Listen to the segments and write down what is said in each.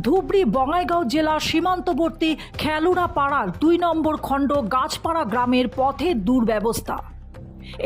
ধুবড়ি বঙাইগাঁও জেলার সীমান্তবর্তী খেলুড়া পাড়ার দুই নম্বর খণ্ড গাছপাড়া গ্রামের পথের দুর্ব্যবস্থা।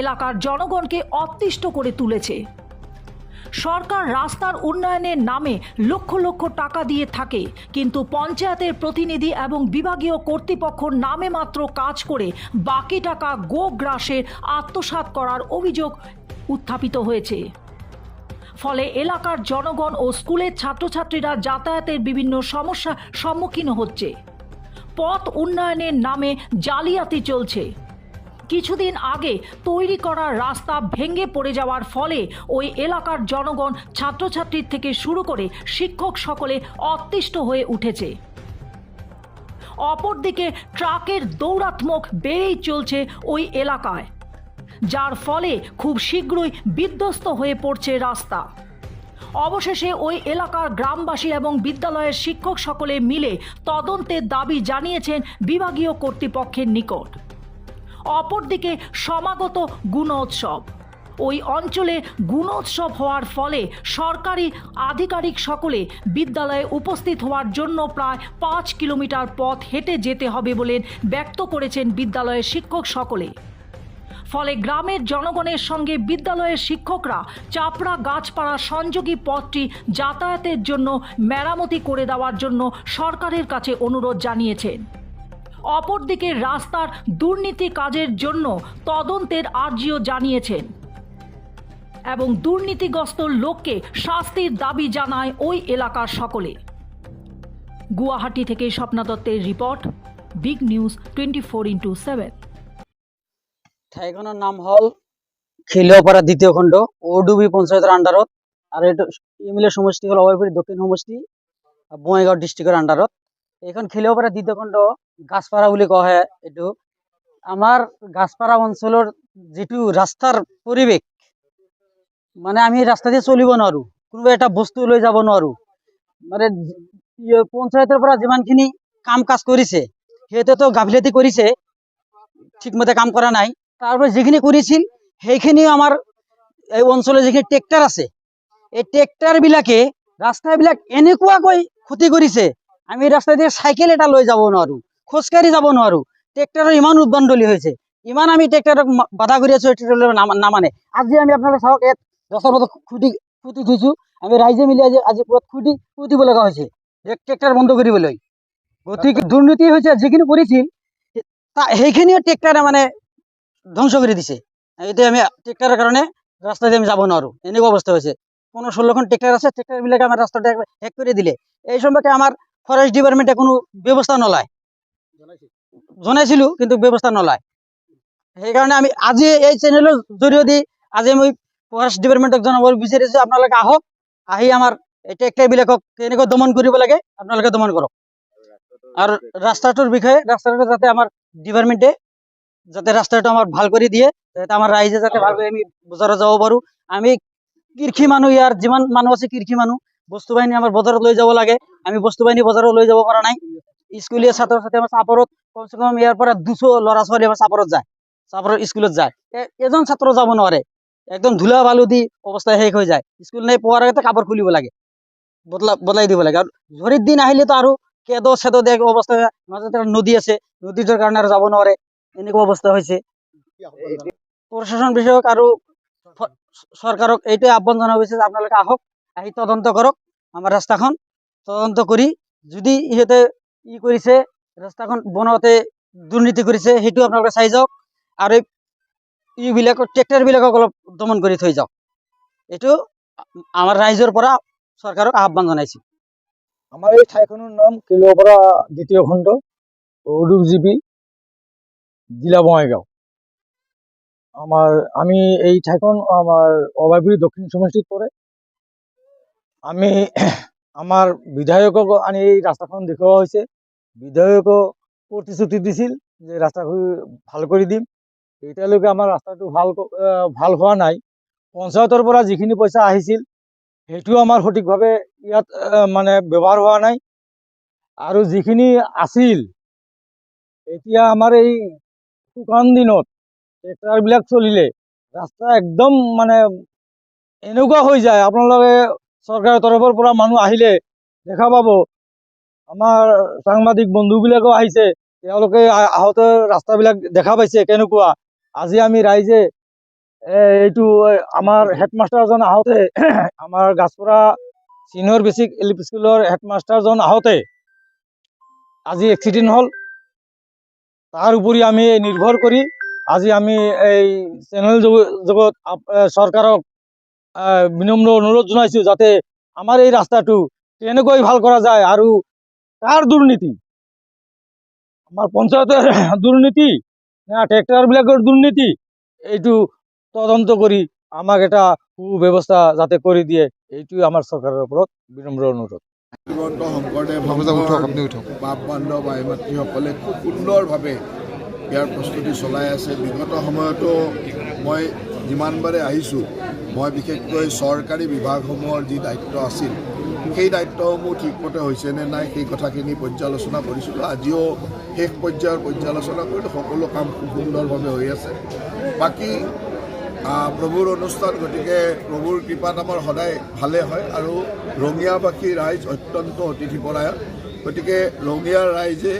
এলাকার জনগণকে অতিষ্ঠ করে তুলেছে। সরকার রাস্তার উন্নয়নের নামে লক্ষ লক্ষ টাকা দিয়ে থাকে, কিন্তু পঞ্চায়েতের প্রতিনিধি এবং বিভাগীয় কর্তৃপক্ষ নামে মাত্র কাজ করে বাকি টাকা গোগ্রাসের আত্মসাৎ করার অভিযোগ উত্থাপিত হয়েছে। ফলে এলাকার জনগণ ও স্কুলের ছাত্রছাত্রীরা যাতায়াতের বিভিন্ন সমস্যার সম্মুখীন হচ্ছে। পথ উন্নয়নের নামে জালিয়াতি চলছে। কিছুদিন আগে তৈরি করা রাস্তা ভেঙে পড়ে যাওয়ার ফলে ওই এলাকার জনগণ ছাত্রছাত্রীর থেকে শুরু করে শিক্ষক সকলে অতিষ্ঠ হয়ে উঠেছে। অপরদিকে ট্রাকের দৌড়াত্মক বেড়েই চলছে ওই এলাকায়। যার ফলে খুব শীঘ্রই বিধ্বস্ত হয়ে পড়ছে রাস্তা। অবশেষে ওই এলাকার গ্রামবাসী এবং বিদ্যালয়ের শিক্ষক সকলে মিলে তদন্তের দাবি জানিয়েছেন বিভাগীয় কর্তৃপক্ষের নিকট। অপরদিকে সমাগত গুণোৎসব। ওই অঞ্চলে গুণোৎসব হওয়ার ফলে সরকারি আধিকারিক সকলে বিদ্যালয়ে উপস্থিত হওয়ার জন্য প্রায় পাঁচ কিলোমিটার পথ হেঁটে যেতে হবে বলে ব্যক্ত করেছেন বিদ্যালয়ের শিক্ষক সকলে। ফলে গ্রামের জনগণের সঙ্গে বিদ্যালয়ের শিক্ষকরা চাপড়া গাছপাড়া সংযোগী পথটি যাতায়াতের জন্য মেরামতি করে দেওয়ার জন্য সরকারের কাছে অনুরোধ জানিয়েছেন। অপরদিকে রাস্তার দুর্নীতি কাজের জন্য তদন্তের আর্জিও জানিয়েছেন। এবং দুর্নীতিগ্রস্ত লোককে শাস্তির দাবি জানায় ওই এলাকার সকলে। গুয়াহাটি থেকে স্বপ্না দত্তের report, big news twenty four into seven. ঠাইখনৰ নাম হ'ল খিলিয়াপাৰা দ্বিতীয় খণ্ড, অডুবি পঞ্চায়তৰ আণ্ডাৰত, আৰু এইটো ইমিলে সমষ্টি হ'ল অভয়পুৰী, দক্ষিণ সমষ্টি বঙাইগাঁও ডিষ্ট্ৰিক্টৰ আণ্ডাৰত। এইখন খিলিয়াপাৰা দ্বিতীয় খণ্ড গাছপাৰা বুলি কোৱা হয় এইটো। আমাৰ গাছপাৰা অঞ্চলৰ যিটো ৰাস্তাৰ পৰিৱেশ মানে আমি ৰাস্তা দিয়ে চলিব নোৱাৰো কোনোবা এটা বস্তু লৈ যাব নোৱাৰো। মানে পঞ্চায়তৰ পৰা যিমানখিনি কাম কাজ কৰিছে সিহঁতেতো গাফিলতি কৰিছে, ঠিকমতে কাম কৰা নাই। তারপরে যেখানে করেছিল সেইখিনিও আমার এই অঞ্চলে যেখানে ট্ৰেক্টৰ আছে, এই ট্ৰেক্টৰ বিলাকে ৰাস্তাবিলাক এনেকুৱাকৈ ক্ষতি কৰিছে। আমি ৰাস্তা দিয়ে চাইকেল এটা লৈ যাব নোৱাৰো, খোজকাঢ়ি যাব নোৱাৰো। ট্ৰেক্টৰৰ ইমান উদ্ভণ্ডলি হৈছে। ইমান আমি ট্ৰেক্টৰক বাধা কৰি আছো ট্ৰেক্টৰ নামানে। আজি আমি আপোনালোকে চাওক, ইয়াত গছৰ মতো খুটি খুটি থৈছো। আমি ৰাইজে মিলি আজি আজি পুৰত খুটি পুতিব লগা হৈছে ট্ৰেক্টৰ বন্ধ কৰিবলৈ। গতিকে দুৰ্নীতি হৈছে, যিখিনি কৰিছিল সেইখিনিও ট্ৰেক্টৰে মানে ধ্বংস করে দিছে। এতিয়া আমি ট্ৰেক্টৰৰ কাৰণে ৰাস্তা দিয়ে আমি যাব নোৱাৰো এনেকুৱা অৱস্থা হৈছে কোনো ষোল্লখন ট্ৰেক্টৰ আছে ট্ৰেক্টৰবিলাকে আমাৰ ৰাস্তাটো একবাৰে শেষ কৰি দিলে। এই সম্পৰ্কে আমাৰ ফৰেষ্ট ডিপাৰ্টমেণ্টে কোনো ব্যৱস্থা নলয়। জনাইছিলো, কিন্তু ব্যৱস্থা নলয়। সেইকাৰণে আমি আজি এই চেনেলৰ জৰিয়তে আজি মই ফৰেষ্ট ডিপাৰ্টমেণ্টক জনাব বিচাৰিছো, আপোনালোকে আহক, আহি আমাৰ এই ট্ৰেক্টৰবিলাকক কেনেকৈ দমন কৰিব লাগে, আপোনালোকে দমন কৰক। আৰু ৰাস্তাটোৰ বিষয়ে ৰাস্তাটো যাতে আমাৰ ডিপাৰ্টমেণ্টে যাতে ৰাস্তাটো আমাৰ ভালো কৰি দিয়ে, যাতে আমাৰ ৰাইজে যাতে ভালকৈ আমি বজাৰত যাব পাৰো। আমি কৃষি মানুহ, ইয়াৰ যিমান মানুহ আছে কৃষি মানুহ, বস্তু বাহিনী আমাৰ বজাৰত লৈ যাব লাগে। আমি বস্তু বাহিনী বজাৰত লৈ যাব পৰা নাই। স্কুলীয়া ছাত্ৰ ছাত্ৰী আমাৰ চাপৰত, কমচে কম ইয়াৰ পৰা দুশ ল'ৰা ছোৱালী আমাৰ চাপৰত যায়। চাপৰত স্কুলত যায়। এজন ছাত্ৰ যাব নোৱাৰে। একদম ধূলা বালু দি অৱস্থা শেষ হৈ যায়। স্কুল নাই পোৱাৰ আগতে কাপোৰ খুলিব লাগে। বদলা, বদলাই দিব লাগে। আৰু ঝড়িৰ দিন আহিলেতো আৰু খেদ চেদ দিয়া অৱস্থা। মাজতে নদী আছে। নদীটোৰ কাৰণে আৰু যাব নোৱাৰে। এনেকুৱা অৱস্থা হৈছে। প্ৰশাসন বিষয়ক আৰু ফ- চৰকাৰক এইটোৱে আহ্বান জনাব বিচাৰিছে যে আপোনালোকে আহক, আহি তদন্ত কৰক, আমাৰ ৰাস্তাখন তদন্ত কৰি যদি ইহঁতে ই কৰিছে, ৰাস্তাখন বনাওঁতে দুৰ্নীতি কৰিছে, সেইটো আপোনালোকে চাই যাওক আৰু এই ইবিলাকক, ট্ৰেক্টৰবিলাকক অলপ দমন কৰি থৈ যাওক। এইটো আমাৰ ৰাইজৰ পৰা চৰকাৰক আহ্বান জনাইছোঁ। আমাৰ এই ঠাইখনৰ নাম কিলোপাৰা দ্বিতীয় খণ্ড অৰূপ জিবি। জিলা বঙাইগাঁও। আমাৰ আমি এই ঠাইখন আমাৰ অভাৱী দক্ষিণ সমষ্টিত পৰে আমি আমাৰ বিধায়কক আনি এই ৰাস্তাখন দেখুওৱা হৈছে বিধায়কক প্ৰতিশ্ৰুতি দিছিল যে ৰাস্তাখন ভালো কৰি দিম। এতিয়ালৈকে আমাৰ ৰাস্তাটো ভালো ভালো হোৱা নাই। পঞ্চায়তৰ পৰা যিখিনি পইচা আহিছিল সেইটো আমাৰ সঠিকভাৱে ইয়াত মানে ব্যৱহাৰ হোৱা নাই। আৰু যিখিনি আছিল, এতিয়া আমাৰ এই শুকান দিনত ট্ৰেক্টৰবিলাক চলিলে ৰাস্তা একদম মানে এনেকুৱা হৈ যায়। আপোনালোকে চৰকাৰৰ তৰফৰ পৰা মানুহ আহিলে দেখা পাব। আমাৰ সাংবাদিক বন্ধুবিলাকো আহিছে। তেওঁলোকে আহোঁতে ৰাস্তাবিলাক দেখা পাইছে কেনেকুৱা। আজি আমি ৰাইজে এইটো আমাৰ হেডমাষ্টাৰজন আহোঁতে আমাৰ গাছপৰা চিনিয়ৰ বেচিক এল পি স্কুলৰ হেডমাষ্টাৰজন আহোঁতে আজি এক্সিডেণ্ট হ'ল। তাৰ উপৰি আমি নিৰ্ভৰ কৰি আজি আমি এই আপ- এ, চৰকাৰক বিনম্ৰ অনুৰোধ জনাইছোঁ যাতে আমাৰ এই ৰাস্তাটো কেনেকৈ ভালো কৰা যায় আৰু কাৰ দুৰ্নীতি? আমাৰ পঞ্চায়তৰ দুৰ্নীতি না ট্ৰেক্টৰবিলাকৰ দুৰ্নীতি এইটো তদন্ত কৰি আমাক এটা সুব্যৱস্থা যাতে কৰি দিয়ে এইটোৱে আমাৰ চৰকাৰৰ ওপৰত বিনম্ৰ অনুৰোধ। শ্ৰীমন্ত শংকৰদেৱ উঠক, উঠক, আপুনি সংঘৰ উঠক। বাপ বান্ধৱ ভাই মাতৃসকলে খুব সুন্দৰভাৱে ইয়াৰ প্ৰস্তুতি চলাই আছে। বিগত সময়তো মই যিমানবাৰে আহিছোঁ মই বিশেষকৈ চৰকাৰী বিভাগসমূহৰ যি দায়িত্ব আছিল সেই দায়িত্বসমূহ ঠিকমতে হৈছে নে নাই সেই কথাখিনি পৰ্যালোচনা কৰিছিলোঁ। আজিও শেষ পৰ্যায়ৰ পৰ্যালোচনা কৰিলোঁ সকলো কাম খুব সুন্দৰভাৱে হৈ আছে। বাকী প্ৰভুৰ অনুষ্ঠান গতিকে প্ৰভুৰ কৃপাত আমাৰ সদায় ভালে হয় আৰু ৰঙিয়াবাসী ৰাইজ অত্যন্ত অতিথিপৰায়ণ গতিকে ৰঙিয়াৰ ৰাইজে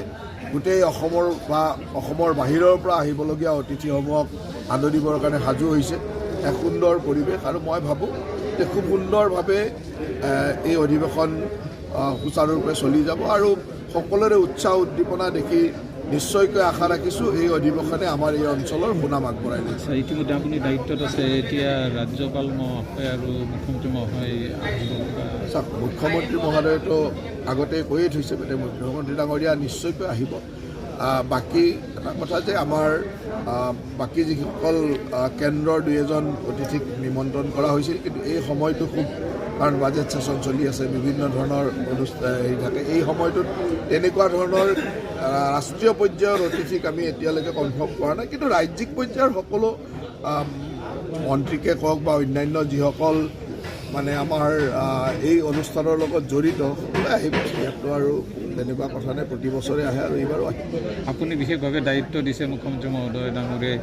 গোটেই অসমৰ বা অসমৰ বাহিৰৰ পৰা আহিবলগীয়া অতিথিসমূহক আদৰিবৰ কাৰণে সাজু হৈছে। এক সুন্দৰ পৰিৱেশ আৰু মই ভাবোঁ যে খুব সুন্দৰভাৱে এই অধিৱেশন সুচাৰুৰূপে চলি যাব আৰু সকলোৰে উৎসাহ উদ্দীপনা দেখি নিশ্চয়কৈ আশা ৰাখিছোঁ এই অধিৱেশনে আমাৰ এই অঞ্চলৰ সুনাম আগবঢ়াই নিছে। আচ্ছা ইতিমধ্যে আপুনি দায়িত্বত আছে এতিয়া ৰাজ্যপাল মহাশয় আৰু মুখ্যমন্ত্ৰী মহাশয় চাওক মুখ্যমন্ত্ৰী মহোদয়েতো আগতে কৈয়ে থৈছে মুখ্যমন্ত্ৰী ডাঙৰীয়া নিশ্চয়কৈ আহিব। আহ, বাকী, এটা কথা যে আমাৰ বাকী যিসকল কেন্দ্ৰৰ দুই এজন অতিথিক নিমন্ত্ৰণ কৰা হৈছিল, কিন্তু এই সময়টো খুব কাৰণ বাজেট ছেশ্যন চলি আছে, বিভিন্ন ধৰণৰ অনুষ্ঠান হেৰি থাকে। এই সময়টোত তেনেকুৱা ধৰণৰ ৰাষ্ট্ৰীয় পৰ্যায়ৰ অতিথিক আমি এতিয়ালৈকে কনফাৰ্ম কৰা নাই। কিন্তু ৰাজ্যিক পৰ্যায়ৰ সকলো মন্ত্ৰীকে কওক বা অন্যান্য যিসকল মানে আমাৰ এই অনুষ্ঠানৰ লগত জড়িত আহিব ইয়াততো আৰু তেনেকুৱা কথা নাই প্ৰতি বছৰে আহে আৰু এইবাৰো আহিব আপুনি বিশেষভাৱে দায়িত্ব দিছে মুখ্যমন্ত্ৰী মহোদয় ডাঙৰীয়াই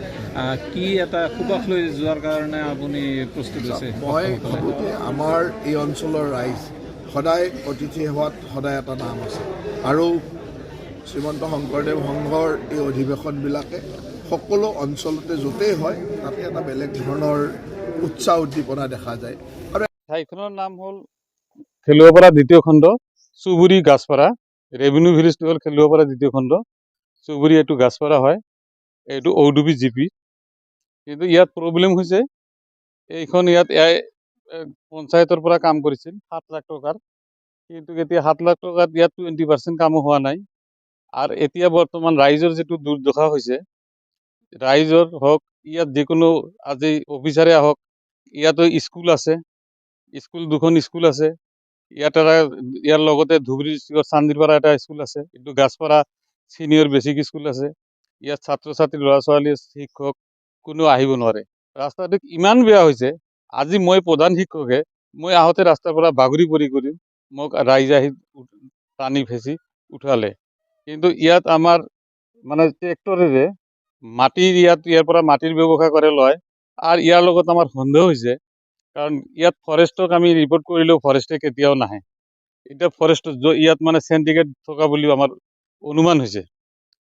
কি এটা সুবাস লৈ যোৱাৰ কাৰণে আপুনি প্ৰস্তুত হৈছে? মই ভাবোঁ যে আমাৰ এই অঞ্চলৰ ৰাইজ সদায় অতিথি সেৱাত সদায় এটা নাম আছে। আৰু শ্ৰীমন্ত শংকৰদেৱ সংঘৰ এই অধিৱেশনবিলাকে সকলো অঞ্চলতে য'তেই হয় তাতে এটা বেলেগ ধৰণৰ উৎসাহ উদ্দীপনা দেখা যায়। ঠাইখনৰ নাম হ'ল খেলুৱাপাৰা দ্বিতীয় খণ্ড, চুবুৰী গাছপাৰা। ৰেভিনিউ ভিলেজটো হ'ল খেলুৱাপাৰা দ্বিতীয় খণ্ড, চুবুৰী এইটো গাছপাৰা হয়, এইটো ঔডুবি জি পি কিন্তু ইয়াত প্ৰব্লেম হৈছে, এইখন ইয়াত এ- পঞ্চায়তৰ পৰা কাম কৰিছিল, সাত লাখ টকাৰ। কিন্তু এতিয়া সাত লাখ টকাত ইয়াত টুৱেণ্টি পাৰ্চেণ্ট কামো হোৱা নাই। আৰু এতিয়া বৰ্তমান ৰাইজৰ যিটো দুৰ্দশা হৈছে, ৰাইজৰ হওক, ইয়াত যিকোনো আজি অফিচাৰে আহক, ইয়াতো স্কুল আছে। স্কুল, দুখন স্কুল আছে। ইয়াত এটা, ইয়াৰ লগতে ধুবুৰী ডিষ্ট্ৰিক্টৰ চান্দিৰপাৰা এটা স্কুল আছে, কিন্তু গাছপাৰা ছিনিয়ৰ বেচিক স্কুল আছে। ইয়াত ছাত্ৰ ছাত্ৰী ল'ৰা ছোৱালী শিক্ষক কোনো আহিব নোৱাৰে। ৰাস্তাটো ইমান বেয়া হৈছে, আজি মই প্ৰধান শিক্ষকে, মই আহোঁতে ৰাস্তাৰ পৰা বাগৰি পৰি কৰি মোক ৰাইজে আহি টানি ফেঁচি উঠালে। কিন্তু ইয়াত আমাৰ মানে ট্ৰেক্টৰেৰে মাটিৰ ইয়াত, ইয়াৰ পৰা মাটিৰ ব্যৱসায় কৰে লয়, আৰু ইয়াৰ লগত আমাৰ সন্দেহ হৈছে কাৰণ ইয়াত ফৰেষ্টক আমি ৰিপৰ্ট কৰিলেও ফৰেষ্টে কেতিয়াও নাহে। এতিয়া ফৰেষ্ট ইয়াত মানে চেণ্টিকেট থকা বুলিও আমাৰ অনুমান হৈছে।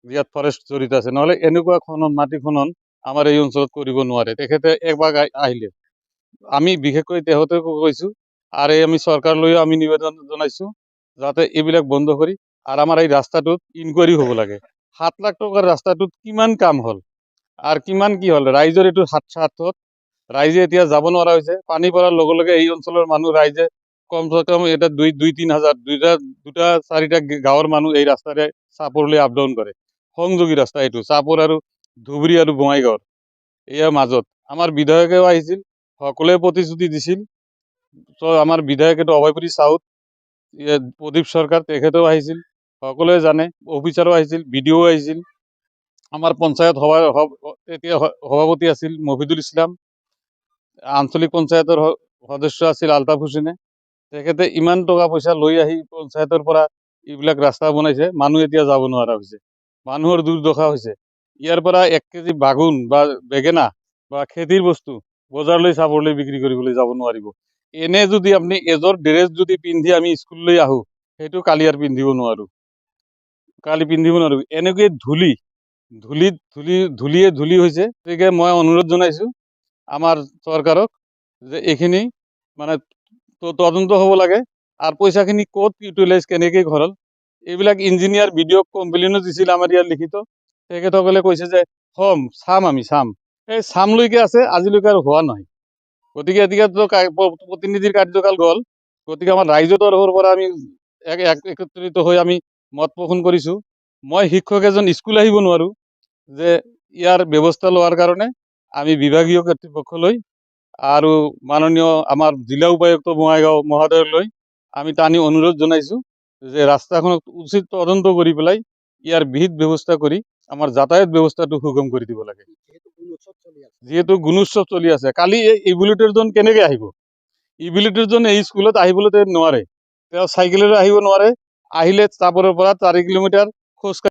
ইয়াত ফৰেষ্ট জড়িত আছে। নহ'লে এনেকুৱা খনন, মাটি খনন আমাৰ এই অঞ্চলত কৰিব নোৱাৰে। তেখেতে একবাৰ আহিলে। আমি বিশেষকৈ তেখেতকো কৈছোঁ, আৰু আমি চৰকাৰলৈও আমি নিবেদন জনাইছোঁ, যাতে এইবিলাক বন্ধ কৰি আৰু আমাৰ এই ৰাস্তাটোত ইনকুৱাৰী হ'ব লাগে। সাত লাখ টকাৰ ৰাস্তাটোত কিমান কাম হ'ল? আৰু কিমান কি হ'ল? ৰাইজৰ এইটো হাত স্বাৰ্থত ৰাইজে এতিয়া যাব নোৱাৰা হৈছে। পানী পৰাৰ লগে লগে এই অঞ্চলৰ মানুহ ৰাইজে কমচে কম এটা দুই দুই, তিনি হাজাৰ, দুইটা, দুটা, চাৰিটা গাঁৱৰ মানুহ এই ৰাস্তাৰে চাপৰলৈ আপ ডাউন কৰে। সংযোগী ৰাস্তা এইটো, চাপৰ আৰু ধুবুৰী আৰু বঙাইগাঁৱৰ। ইয়াৰ মাজত। আমাৰ বিধায়কেও আহিছিল, সকলোৱে প্ৰতিশ্ৰুতি দিছিল। ত' আমাৰ বিধায়ক এইটো অভয়পুৰী চাউথ প্ৰদীপ চৰকাৰ তেখেতেও আহিছিল, সকলোৱে জানে, অফিচাৰো আহিছিল বি ডি আহিছিল। আমাৰ পঞ্চায়ত সভা স- সভাপতি আছিল মফিদুল ইছলাম। আঞ্চলিক পঞ্চায়তৰ সদস্য আছিল আলতাফ হুছেইনে। তেখেতে ইমান টকা পইচা লৈ আহি পঞ্চায়তৰ পৰা এইবিলাক ৰাস্তা বনাইছে মানুহ এতিয়া যাব নোৱাৰা হৈছে। মানুহৰ দুৰ্দশা হৈছে। ইয়াৰ পৰা এক কেজি বাগুন বা বেঙেনা বা খেতিৰ বস্তু বজাৰলৈ চাবলৈ বিক্ৰী কৰিবলৈ যাব নোৱাৰিব। এনে যদি আপুনি এযোৰ ড্ৰেছ যদি পিন্ধি আমি স্কুললৈ আহোঁ সেইটো কালি আৰু পিন্ধিব নোৱাৰোঁ। কালি পিন্ধিব নোৱাৰোঁ। এনেকৈ ধূলি ধূলিত ধূলি ধূলিয়ে ধূলি হৈছে। গতিকে মই অনুৰোধ জনাইছোঁ আমাৰ চৰকাৰক যে এইখিনি মানে তদন্ত হ'ব লাগে। আৰু পইচাখিনি ক'ত ইউটিলাইজ কেনেকৈ ঘৰল? এইবিলাক ইঞ্জিনিয়াৰ বি ডি অ'ক কমপ্লেইনো দিছিল আমাৰ ইয়াত লিখিত। তেখেতসকলে কৈছে যে, হ'ম, চাম আমি, চাম। এই চামলৈকে আছে, আজিলৈকে আৰু হোৱা নহয় গতিকে এতিয়াতো প্ৰতিনিধিৰ কাৰ্যকাল গ'ল। গতিকে আমাৰ ৰাইজৰ তৰফৰ পৰা আমি এক- এক- একত্ৰিত হৈ আমি মত পোষণ কৰিছোঁ। মই শিক্ষক এজন স্কুল আহিব নোৱাৰোঁ যে ইয়াৰ ব্যৱস্থা লোৱাৰ কাৰণে। আমি বিভাগীয় কৰ্তৃপক্ষলৈ আৰু মাননীয় আমাৰ জিলা উপায়ুক্ত বঙাইগাঁও মহোদয়লৈ আমি টানি অনুৰোধ জনাইছোঁ যে ৰাস্তাখনক উচিত তদন্ত কৰি পেলাই ইয়াৰ বিহিত ব্যৱস্থা কৰি আমাৰ যাতায়াত ব্যৱস্থাটো সুগম কৰি দিব লাগে। যিহেতু গুণোৎসৱ চলি আছে, কালি এই ইভুলেটৰজন কেনেকৈ আহিব? ইভুলেটৰজন এই স্কুলত আহিবলৈ নোৱাৰে। তেওঁ চাইকেলেৰে আহিব নোৱাৰে, আহিলে চাপৰৰ পৰা চাৰি কিলোমিটাৰ খোজ